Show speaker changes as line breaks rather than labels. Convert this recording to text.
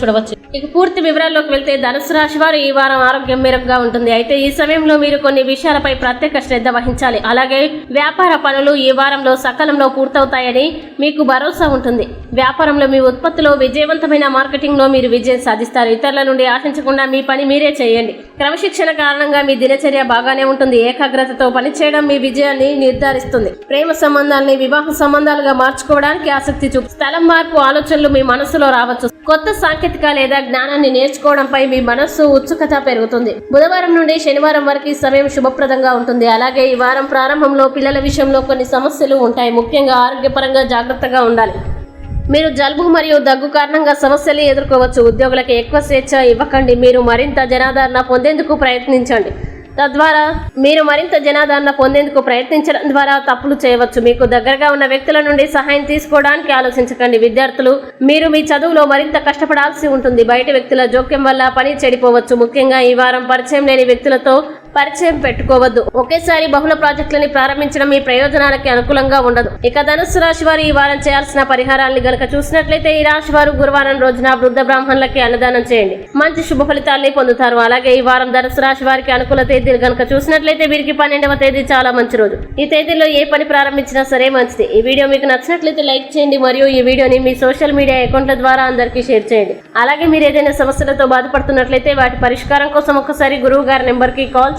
చూడవచ్చు. ఇక పూర్తి వివరాల్లోకి వెళ్తే ధనుసు రాశి వారు ఈ వారం ఆరోగ్యం మేరకుగా ఉంటుంది. అయితే ఈ సమయంలో మీరు కొన్ని విషయాలపై ప్రత్యేక శ్రద్ధ వహించాలి. అలాగే వ్యాపార పనులు ఈ వారంలో సకాలంలో పూర్తవుతాయని మీకు భరోసా ఉంటుంది. వ్యాపారంలో మీ ఉత్పత్తిలో విజయవంతమైన మార్కెటింగ్లో మీరు విజయం సాధిస్తారు. ఇతరుల నుండి ఆశించకుండా మీ పని మీరే చేయండి. క్రమశిక్షణ కారణంగా మీ దినచర్య బాగానే ఉంటుంది. ఏకాగ్రతతో పనిచేయడం మీ విజయాన్ని నిర్ధారిస్తుంది. ప్రేమ సంబంధాలని వివాహ సంబంధాలుగా మార్చుకోవడానికి ఆసక్తి చూపు స్థలం మార్పు ఆలోచనలు మీ మనసులో రావచ్చు. కొత్త సాంకేతిక లేదా జ్ఞానాన్ని నేర్చుకోవడంపై మీ మనస్సు ఉత్సుకత పెరుగుతుంది. బుధవారం నుండి శనివారం వరకు ఈ సమయం శుభప్రదంగా ఉంటుంది. అలాగే ఈ వారం ప్రారంభంలో పిల్లల విషయంలో కొన్ని సమస్యలు ఉంటాయి. ముఖ్యంగా ఆరోగ్యపరంగా జాగ్రత్తగా ఉండాలి. మీరు జలుబు మరియు దగ్గు కారణంగా సమస్యలు ఎదుర్కోవచ్చు. ఉద్యోగులకు ఎక్కువ స్వేచ్ఛ ఇవ్వకండి. మీరు మరింత జనాదరణ పొందేందుకు ప్రయత్నించండి. తద్వారా మీరు మరింత జనాదరణ పొందేందుకు ప్రయత్నించడం ద్వారా తప్పులు చేయవచ్చు. మీకు దగ్గరగా ఉన్న వ్యక్తుల నుండి సహాయం తీసుకోవడానికి ఆలోచించకండి. విద్యార్థులు మీరు మీ చదువులో మరింత కష్టపడాల్సి ఉంటుంది. బయట వ్యక్తుల జోక్యం వల్ల పని చెడిపోవచ్చు. ముఖ్యంగా ఈ వారం పరిచయం లేని వ్యక్తులతో పరిచయం పెట్టుకోవద్దు. ఒకేసారి బహుళ ప్రాజెక్టులని ప్రారంభించడం మీ ప్రయోజనాలకి అనుకూలంగా ఉండదు. ఇక ధనుసు రాశి వారు ఈ వారం చేయాల్సిన పరిహారాన్ని గనక చూసినట్లయితే ఈ రాశి వారు గురువారం రోజున వృద్ధ బ్రాహ్మణులకి అన్నదానం చేయండి. మంచి శుభ ఫలితాల్ని పొందుతారు. అలాగే ఈ వారం ధనుసు రాశి వారికి అనుకూల తేదీలు గనక చూసినట్లయితే వీరికి పన్నెండవ తేదీ చాలా మంచి రోజు. ఈ తేదీలో ఏ పని ప్రారంభించినా సరే మంచిది. ఈ వీడియో మీకు నచ్చినట్లయితే లైక్ చేయండి మరియు ఈ వీడియోని మీ సోషల్ మీడియా అకౌంట్ల ద్వారా అందరికీ షేర్ చేయండి. అలాగే మీరు ఏదైనా సమస్యలతో బాధపడుతున్నట్లయితే వాటి పరిష్కారం కోసం ఒకసారి గురువు గారి నెంబర్కి కాల్